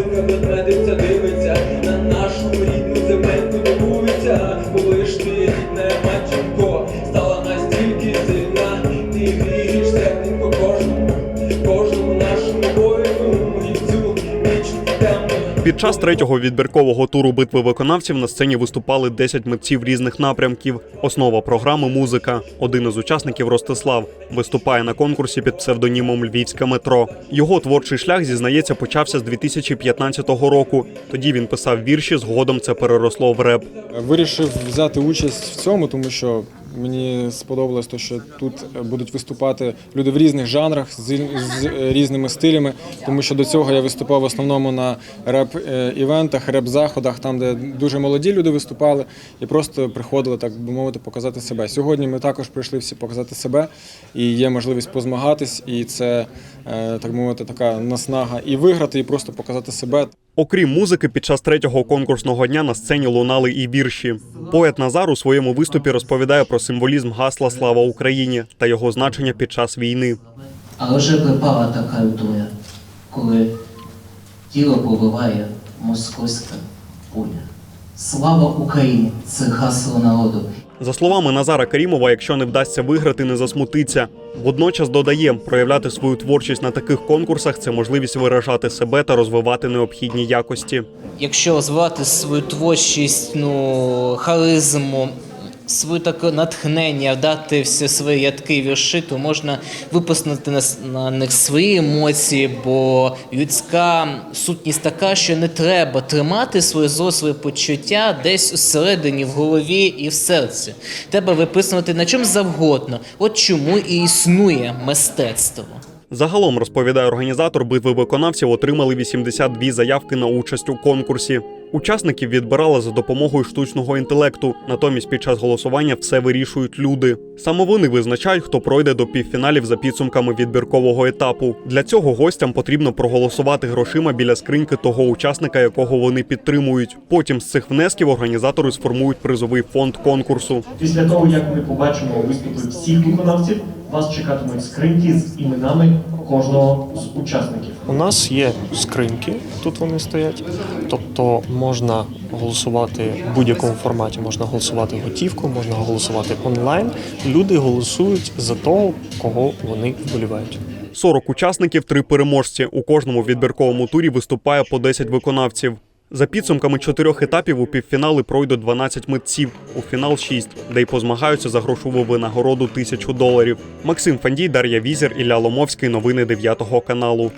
велика ведмедиця дивиться на нашу рідну земельку дивується, коли ж ти Під час третього відбіркового туру битви виконавців на сцені виступали 10 митців різних напрямків. Основа програми музика. Один із учасників Ростислав виступає на конкурсі під псевдонімом Львівське метро. Його творчий шлях зізнається почався з 2015 року. Тоді він писав вірші. Згодом це переросло в реп. Вирішив взяти участь в цьому, тому що мені сподобалось що тут будуть виступати люди в різних жанрах з, з різними стилями. Тому що до цього я виступав в основному на реп-івентах, реп-заходах, там, де дуже молоді люди виступали і просто приходили, так би мовити, показати себе. Сьогодні ми також прийшли всі показати себе, і є можливість позмагатись, і це е, так би мовити, така наснага і виграти, і просто показати себе. Окрім музики, під час третього конкурсного дня на сцені лунали і вірші. Поет Назар у своєму виступі розповідає про символізм гасла Слава Україні та його значення під час війни. Але вже випала така доля, коли тіло побиває московська пуля. Слава Україні! Це гасло народу. За словами Назара Карімова, якщо не вдасться виграти, не засмутиться. Водночас додає, проявляти свою творчість на таких конкурсах це можливість виражати себе та розвивати необхідні якості. Якщо розвивати свою творчість, ну, харизму, своє таке натхнення, дати всі свої ядки вірші, то можна випустити на, на них свої емоції, бо людська сутність така, що не треба тримати своє зло, почуття десь усередині, в голові і в серці. Треба виписувати на чому завгодно. От чому і існує мистецтво. Загалом розповідає організатор битви виконавців, отримали 82 заявки на участь у конкурсі. Учасників відбирали за допомогою штучного інтелекту. Натомість під час голосування все вирішують люди. Саме вони визначають, хто пройде до півфіналів за підсумками відбіркового етапу. Для цього гостям потрібно проголосувати грошима біля скриньки того учасника, якого вони підтримують. Потім з цих внесків організатори сформують призовий фонд конкурсу. Після того, як ми побачимо виступи всіх виконавців, вас чекатимуть скриньки з іменами кожного з учасників. У нас є скриньки, тут вони стоять. Тобто можна голосувати в будь-якому форматі, можна голосувати готівку, можна голосувати онлайн. Люди голосують за того, кого вони вболівають. 40 учасників, три переможці. У кожному відбірковому турі виступає по 10 виконавців. За підсумками чотирьох етапів у півфінали пройдуть 12 митців, у фінал 6, де й позмагаються за грошову винагороду тисячу доларів. Максим Фандій, Дар'я Візер, Ілля Ломовський. Новини 9 каналу.